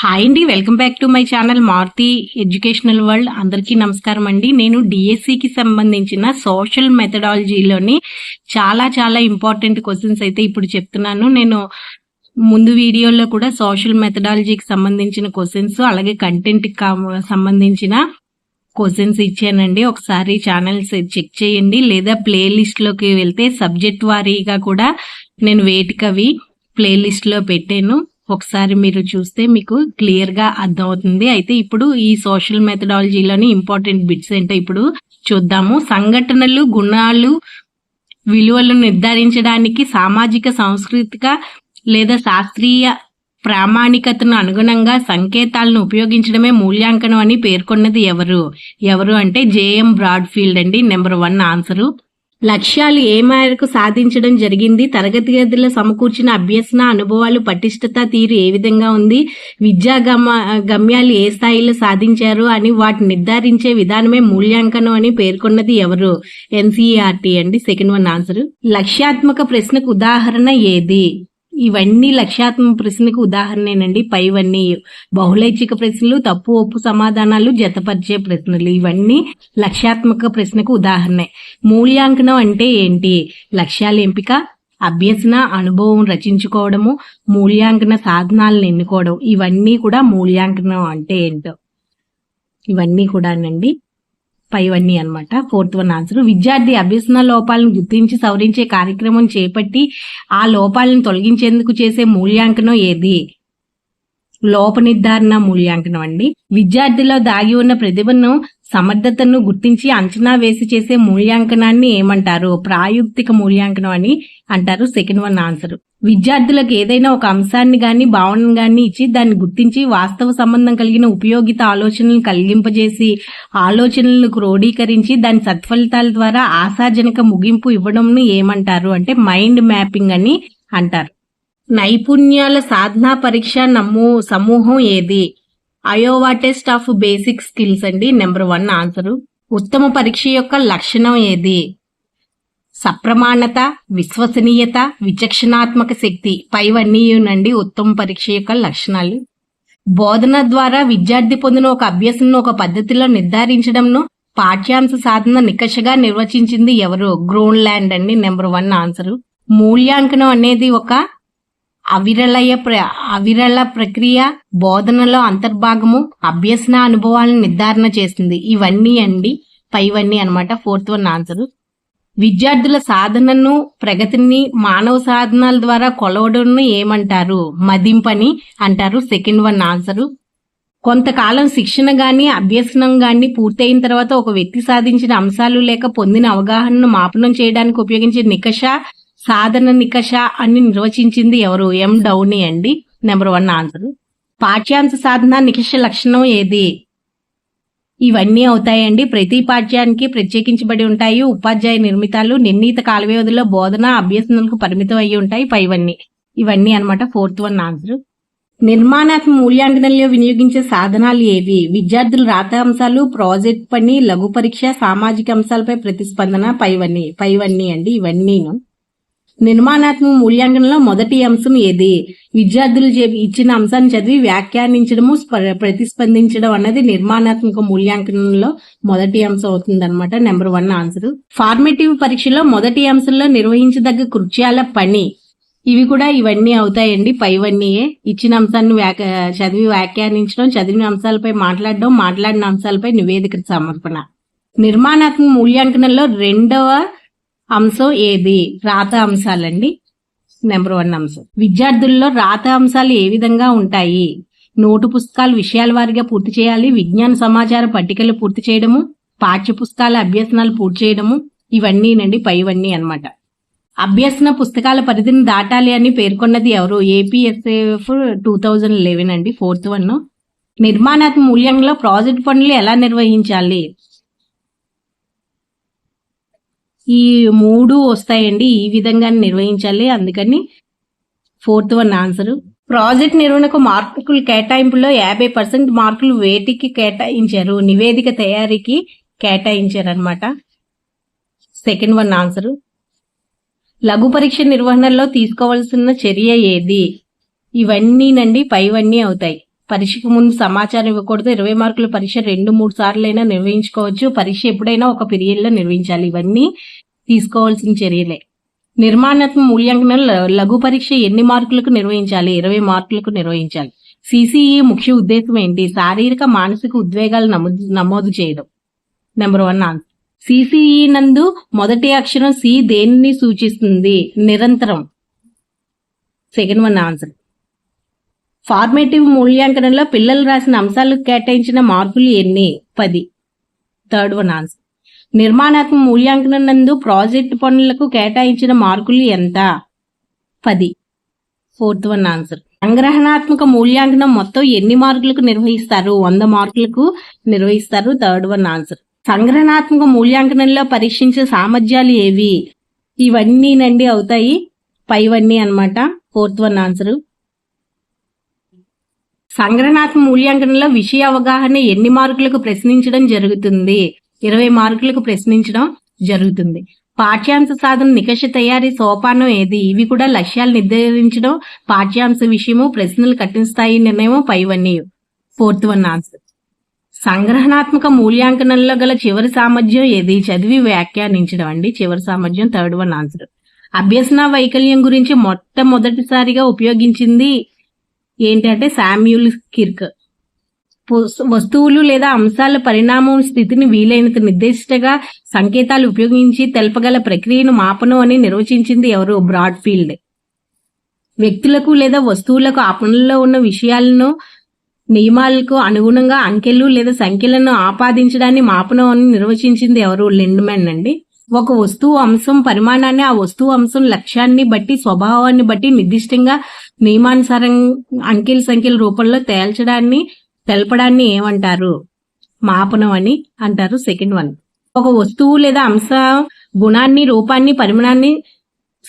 Hi అండి welcome back to my channel Maruthi educational world అందరికీ నమస్కారం అండి. నేను డిఎస్సికి సంబంధించిన సోషల్ మెథడాలజీలోని చాలా చాలా ఇంపార్టెంట్ క్వశ్చన్స్ అయితే ఇప్పుడు చెప్తున్నాను. నేను ముందు వీడియోలో కూడా సోషల్ మెథడాలజీకి సంబంధించిన క్వశ్చన్స్ అలాగే కంటెంట్ సంబంధించిన క్వశ్చన్స్ ఇచ్చానండి. ఒకసారి ఛానల్స్ చెక్ చేయండి. లేదా ప్లేలిస్ట్లోకి వెళ్తే సబ్జెక్ట్ వారీగా కూడా నేను వేటికవి ప్లేలిస్ట్లో పెట్టాను. ఒకసారి మీరు చూస్తే మీకు క్లియర్గా అర్థమవుతుంది. అయితే ఇప్పుడు ఈ సోషల్ మెథడాలజీలోని ఇంపార్టెంట్ బిట్స్ ఏంటో ఇప్పుడు చూద్దాము. సంఘటనలు గుణాలు విలువలను నిర్ధారించడానికి సామాజిక సాంస్కృతిక లేదా శాస్త్రీయ ప్రామాణికతను అనుగుణంగా సంకేతాలను ఉపయోగించడమే మూల్యాంకనం అని పేర్కొన్నది ఎవరు? ఎవరు అంటే జేఎం బ్రాడ్ఫీల్డ్ అండి నెంబర్ వన్ ఆన్సరు లక్ష్యాలు ఏ మేరకు సాధించడం జరిగింది తరగతి గదిలో సమకూర్చిన అభ్యసన అనుభవాలు పటిష్టత తీరు ఏ విధంగా ఉంది విద్యా గమ గమ్యాలు ఏ స్థాయిలో సాధించారు అని వాటిని నిర్ధారించే విధానమే మూల్యాంకనం అని పేర్కొన్నది ఎవరు? ఎన్సీఆర్టీ అండి. Second one answer. లక్ష్యాత్మక ప్రశ్నకు ఉదాహరణ ఏది? ఇవన్నీ లక్ష్యాత్మక ప్రశ్నకు ఉదాహరణేనండి. పైవన్నీ బహుళైచ్ఛిక ప్రశ్నలు తప్పు ఒప్పు సమాధానాలు జతపరిచే ప్రశ్నలు. ఇవన్నీ లక్ష్యాత్మక ప్రశ్నకు ఉదాహరణ. మూల్యాంకనం అంటే ఏంటి? లక్ష్యాల ఎంపిక అభ్యసన అనుభవం రచించుకోవడము మూల్యాంకన సాధనాలను ఎన్నుకోవడం. ఇవన్నీ కూడా మూల్యాంకనం అంటే ఏంటో. ఇవన్నీ కూడానండి. పైవన్నీ అనమాట ఫోర్త్ వన్ ఆన్సర్ విద్యార్థి అభ్యసన లోపాలను గుర్తించి సవరించే కార్యక్రమం చేపట్టి ఆ లోపాలను తొలగించేందుకు చేసే మూల్యాంకనం ఏది? లోప నిర్ధారణ మూల్యాంకనం అండి విద్యార్థిలో దాగి ఉన్న ప్రతిభను సమర్థతను గుర్తించి అంచనా వేసి చేసే మూల్యాంకనాన్ని ఏమంటారు? ప్రాయుక్తిక మూల్యాంకనం అని అంటారు సెకండ్ వన్ ఆన్సర్ విద్యార్థులకు ఏదైనా ఒక అంశాన్ని గాని భావనను గాని ఇచ్చి దాన్ని గుర్తించి వాస్తవ సంబంధం కలిగిన ఉపయోగిత ఆలోచనలను కలిగింపజేసి ఆలోచనలను క్రోడీకరించి దాని సత్ఫలితాల ద్వారా ఆశాజనక ముగింపు ఇవ్వడంను ఏమంటారు అంటే మైండ్ మ్యాపింగ్ అని అంటారు. నైపుణ్యాల సాధనా పరీక్ష నమ్ము సమూహం ఏది? Iowa test of basic skills అండి నెంబర్ వన్ ఆన్సరు ఉత్తమ పరీక్ష యొక్క లక్షణం ఏది? సప్రమాణత విశ్వసనీయత విచక్షణాత్మక శక్తి. పైవన్నీయునండి ఉత్తమ పరీక్ష యొక్క లక్షణాలు. బోధన ద్వారా విద్యార్థి పొందిన ఒక అభ్యసనను ఒక పద్ధతిలో నిర్ధారించడంను పాఠ్యాంశ సాధన నికషగా నిర్వచించింది ఎవరు? గ్రోన్ ల్యాండ్ అండి నెంబర్ వన్ ఆన్సర్ మూల్యాంకనం అనేది ఒక అవిరళయ ప్ర అవిరళ ప్రక్రియ బోధనలో అంతర్భాగము అభ్యసన అనుభవాలను నిర్ధారణ చేస్తుంది. ఇవన్నీ అండి పైవన్నీ అనమాట ఫోర్త్ వన్ ఆన్సర్. విద్యార్థుల సాధనను ప్రగతిని మానవ సాధనాల ద్వారా కొలవడం ఏమంటారు? మదింపని అంటారు సెకండ్ వన్ ఆన్సరు. కొంతకాలం శిక్షణ గాని అభ్యసనం గాని పూర్తయిన తర్వాత ఒక వ్యక్తి సాధించిన అంశాలు లేక పొందిన అవగాహనను మాపనం చేయడానికి ఉపయోగించే నికష సాధన నికష అని నిర్వచించింది ఎవరు? ఎం. డౌనీ అండి. Number one answer. పాఠ్యాంశ సాధన నికష లక్షణం ఏది? ఇవన్నీ అవుతాయండి. ప్రతి పాఠ్యానికి ప్రత్యేకించబడి ఉంటాయి. ఉపాధ్యాయ నిర్మితాలు నిర్ణీత కాల వ్యవధిలో బోధన అభ్యసనలకు పరిమితం అయ్యి ఉంటాయి. పైవన్నీ ఇవన్నీ. అనమాట ఫోర్త్ వన్ ఆన్సర్. నిర్మాణాత్మ మూల్యాంకనంలో వినియోగించే సాధనాలు ఏవి? విద్యార్థుల రాత అంశాలు ప్రాజెక్ట్ పని లఘు పరీక్ష సామాజిక అంశాలపై ప్రతిస్పందన పైవన్నీ పైవన్నీ అండి. ఇవన్నీను. నిర్మాణాత్మక మూల్యాంకనంలో మొదటి అంశం ఏది? విద్యార్థులు ఇచ్చిన అంశాన్ని చదివి వ్యాఖ్యానించడము ప్రతిస్పందించడం అన్నది నిర్మాణాత్మక మూల్యాంకనంలో మొదటి అంశం అవుతుంది అనమాట నెంబర్ వన్ ఆన్సర్ ఫార్మేటివ్ పరీక్షలో మొదటి అంశంలో నిర్వహించదగ్గ కృత్యాల పని. ఇవి కూడా ఇవన్నీ అవుతాయండి. పైవన్నీయే ఇచ్చిన అంశాన్ని చదివి వ్యాఖ్యానించడం చదివిన అంశాలపై మాట్లాడడం మాట్లాడిన అంశాలపై నివేదిక సమర్పణ. నిర్మాణాత్మక మూల్యాంకనంలో రెండవ అంశం ఏది? రాత అంశాలండి. నెంబర్ వన్ అంశం. విద్యార్థుల్లో రాత అంశాలు ఏ విధంగా ఉంటాయి? నోటు పుస్తకాలు విషయాల వారిగా పూర్తి చేయాలి విజ్ఞాన సమాచార పట్టికలు పూర్తి చేయడము పాఠ్య పుస్తకాల అభ్యసనాలు పూర్తి చేయడము ఇవన్నీనండి పైవన్నీ అనమాట అభ్యసన పుస్తకాల పరిధిని దాటాలి అని పేర్కొన్నది ఎవరు? ఏపీఎస్ఏఎఫ్ టూ థౌజండ్ లెవెన్ అండి ఫోర్త్ వన్ నిర్మాణాత్మక మూల్యంలో ప్రాజెక్ట్ పనులు ఎలా నిర్వహించాలి? ఈ మూడు వస్తాయండి. ఈ విధంగా నిర్వహించాలి. అందుకని ఫోర్త్ వన్ ఆన్సర్. ప్రాజెక్ట్ నిర్వహణకు మార్కులు కేటాయింపులో యాభై పర్సెంట్ మార్కులు వేటికి కేటాయించారు? నివేదిక తయారీకి కేటాయించారు అనమాట సెకండ్ వన్ ఆన్సర్. లఘు పరీక్ష నిర్వహణలో తీసుకోవాల్సిన చర్య ఏది? ఇవన్నీనండి పైవన్నీ అవుతాయి. పరీక్షకు ముందు సమాచారం ఇవ్వకూడదు. ఇరవై మార్కుల పరీక్ష రెండు మూడు సార్లు నిర్వహించుకోవచ్చు. పరీక్ష ఎప్పుడైనా ఒక పీరియడ్లో నిర్వహించాలి. ఇవన్నీ తీసుకోవాల్సిన చర్యలే. నిర్మాణాత్మక మూల్యాంకనం ల- లఘు పరీక్ష ఎన్ని మార్కులకు నిర్వహించాలి? ఇరవై మార్కులకు నిర్వహించాలి. సిసిఈ ముఖ్య ఉద్దేశం ఏంటి? శారీరక మానసిక ఉద్వేగాలు నమోదు నమోదు చేయడం. నెంబర్ వన్ ఆన్సర్ సిసిఈ నందు మొదటి అక్షరం సి దేనిని సూచిస్తుంది? నిరంతరం. సెకండ్ వన్ ఆన్సర్ ఫార్మేటివ్ మూల్యాంకనంలో పిల్లలు రాసిన అంశాలకు కేటాయించిన మార్కులు ఎన్ని? పది. Third one answer. నిర్మాణాత్మక మూల్యాంకనం నందు ప్రాజెక్ట్ పనులకు కేటాయించిన మార్కులు ఎంత? పది. Fourth one answer. సంగ్రహణాత్మక మూల్యాంకనం మొత్తం ఎన్ని మార్కులకు నిర్వహిస్తారు? వంద మార్కులకు నిర్వహిస్తారు? Third one answer. సంగ్రహణాత్మక మూల్యాంకనంలో పరీక్షించే సామర్థ్యాలు ఏవి? ఇవన్నీ నండి అవుతాయి. పైవన్నీ అన్నమాట. Fourth one answer. సంగ్రహణాత్మక మూల్యాంకనంలో విషయ అవగాహన ఎన్ని మార్కులకు ప్రశ్నించడం జరుగుతుంది? ఇరవై మార్కులకు ప్రశ్నించడం జరుగుతుంది. పాఠ్యాంశ సాధన నికష తయారీ సోపానం ఏది? ఇవి కూడా లక్ష్యాలు నిర్ధారించడం పాఠ్యాంశ విషయము ప్రశ్నలు కఠిన స్థాయి నిర్ణయం పైవన్నీ ఫోర్త్ వన్ ఆన్సర్ సంగ్రహణాత్మక మూల్యాంకనంలో గల చివరి సామర్థ్యం ఏది? చదివి వ్యాఖ్యానించడం అండి. చివరి సామర్థ్యం థర్డ్ వన్ ఆన్సర్ అభ్యసన వైకల్యం గురించి మొట్టమొదటిసారిగా ఉపయోగించింది ఏంటంటే శామ్యూల్ కిర్క్. వస్తువులు లేదా అంశాల పరిణామం స్థితిని వీలైనంత నిర్దిష్టగా సంకేతాలు ఉపయోగించి తెలపగల ప్రక్రియను మాపనం అని నిర్వచించింది ఎవరు? బ్రాడ్ఫీల్డ్. వ్యక్తులకు లేదా వస్తువులకు ఆ పనుల్లో ఉన్న విషయాలను నియమాలకు అనుగుణంగా అంకెలు లేదా సంఖ్యలను ఆపాదించడాన్ని మాపనం అని నిర్వచించింది ఎవరు? లిండ్మెన్ అండి. ఒక వస్తువు అంశం పరిమాణాన్ని ఆ వస్తువు అంశం లక్ష్యాన్ని బట్టి స్వభావాన్ని బట్టి నిర్దిష్టంగా నియమానుసారం అంకెల సంఖ్యల రూపంలో తేల్చడాన్ని తెలపడాన్ని ఏమంటారు? మాపనం అని అంటారు సెకండ్ వన్ ఒక వస్తువు లేదా అంశ గుణాన్ని రూపాన్ని పరిమాణాన్ని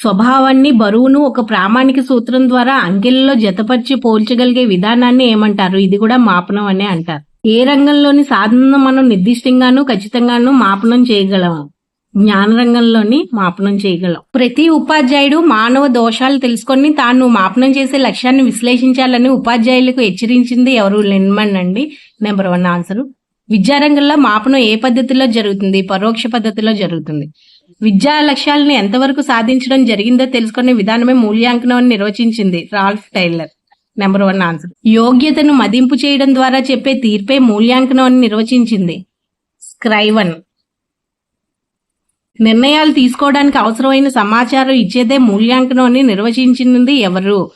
స్వభావాన్ని బరువును ఒక ప్రామాణిక సూత్రం ద్వారా అంకెల్లో జతపరిచి పోల్చగలిగే విధానాన్ని ఏమంటారు? ఇది కూడా మాపనం అనే అంటారు. ఏ రంగంలోని సాధనను మనం నిర్దిష్టంగాను ఖచ్చితంగాను మాపనం చేయగలం? జ్ఞాన రంగంలోని మాపనం చేయగలం. ప్రతి ఉపాధ్యాయుడు మానవ దోషాలు తెలుసుకొని తాను మాపనం చేసే లక్ష్యాన్ని విశ్లేషించాలని ఉపాధ్యాయులకు హెచ్చరించింది ఎవరు? లెన్మన్ అండి. Number one answer. విద్యారంగంలో మాపనం ఏ పద్ధతిలో జరుగుతుంది? పరోక్ష పద్ధతిలో జరుగుతుంది. విద్యా లక్ష్యాలను ఎంతవరకు సాధించడం జరిగిందో తెలుసుకునే విధానమే మూల్యాంకనం అని నిర్వచించింది Ralph Tyler. Number one answer. యోగ్యతను మదింపు చేయడం ద్వారా చెప్పే తీర్పే మూల్యాంకనం అని నిర్వచించింది. స్క్రైవన్. నిర్ణయాలు తీసుకోవడానికి అవసరమైన సమాచారం ఇచ్చేదే మూల్యాంకనం అని నిర్వచించింది ఎవరు?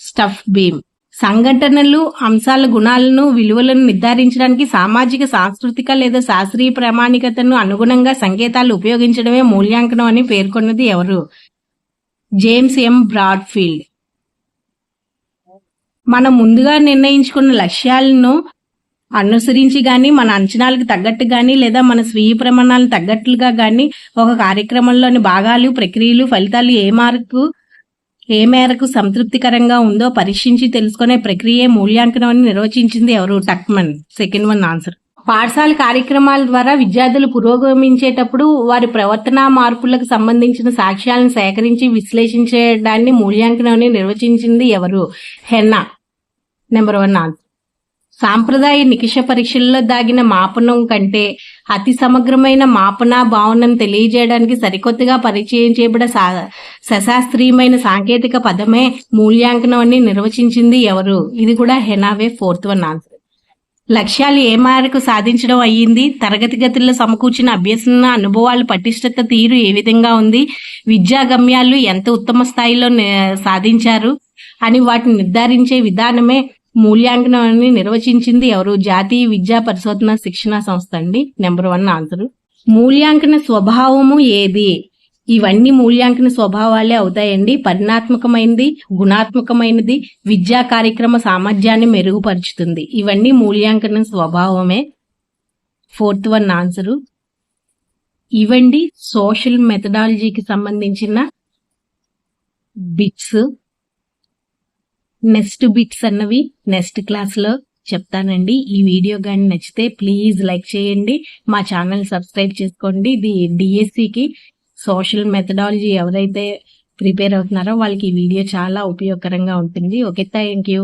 స్టఫ్ బీమ్ సంఘటనలు అంశాల గుణాలను విలువలను నిర్ధారించడానికి సామాజిక సాంస్కృతిక లేదా శాస్త్రీయ ప్రామాణికతను అనుగుణంగా సంకేతాలు ఉపయోగించడమే మూల్యాంకనం అని పేర్కొన్నది ఎవరు? James M Bradfield. మనం ముందుగా నిర్ణయించుకున్న లక్ష్యాలను అనుసరించి కానీ మన అంచనాలకు తగ్గట్టు కానీ లేదా మన స్వీయ ప్రమాణాలకు తగ్గట్లుగా కానీ ఒక కార్యక్రమంలోని భాగాలు ప్రక్రియలు ఫలితాలు ఏ మార్కు ఏ మేరకు సంతృప్తికరంగా ఉందో పరీక్షించి తెలుసుకునే ప్రక్రియే మూల్యాంకనం అని నిర్వచించింది ఎవరు? టక్మన్. Second one answer. పాఠశాల కార్యక్రమాల ద్వారా విద్యార్థులు పురోగమించేటప్పుడు వారి ప్రవర్తన మార్పులకు సంబంధించిన సాక్ష్యాలను సేకరించి విశ్లేషించడాన్ని మూల్యాంకనం అని నిర్వచించింది ఎవరు? హెన్నా. Number one answer. సాంప్రదాయ నికిష పరీక్షల్లో దాగిన మాపనం కంటే అతి సమగ్రమైన మాపనా భావనను తెలియజేయడానికి సరికొత్తగా పరిచయం చేయబడ సా- సశాస్త్రీయమైన సాంకేతిక పదమే మూల్యాంకనం అని నిర్వచించింది ఎవరు? ఇది కూడా హెనావే ఫోర్త్ వన్ ఆన్సర్. లక్ష్యాలు ఏ మేరకు సాధించడం అయ్యింది? తరగతి గతుల్లో సమకూర్చిన అభ్యసన అనుభవాలు పటిష్టత తీరు ఏ విధంగా ఉంది? విద్యా గమ్యాలు ఎంత ఉత్తమ స్థాయిలో సాధించారు? అని వాటిని నిర్ధారించే విధానమే మూల్యాంకనం అని నిర్వచించింది ఎవరు? జాతీయ విద్యా పరిశోధన శిక్షణ సంస్థ అండి. నెంబర్ వన్ ఆన్సర్ మూల్యాంకన స్వభావము ఏది? ఇవన్నీ మూల్యాంకన స్వభావాలే అవుతాయండి. పరిణాత్మకమైనది గుణాత్మకమైనది విద్యా కార్యక్రమ సామర్థ్యాన్ని మెరుగుపరుచుతుంది. ఇవన్నీ మూల్యాంకన స్వభావమే. ఫోర్త్ వన్ ఆన్సరు ఇవండి సోషల్ మెథడాలజీకి సంబంధించిన బిట్స్ నెక్స్ట్ బిట్స్ అన్నవి నెక్స్ట్ క్లాస్లో చెప్తానండి. ఈ వీడియో కానీ నచ్చితే ప్లీజ్ లైక్ చేయండి. మా ఛానల్ సబ్స్క్రైబ్ చేసుకోండి. ఇది డిఎస్సికి సోషల్ మెథడాలజీ ఎవరైతే ప్రిపేర్ అవుతున్నారో వాళ్ళకి ఈ వీడియో చాలా ఉపయోగకరంగా ఉంటుంది. Okay thank you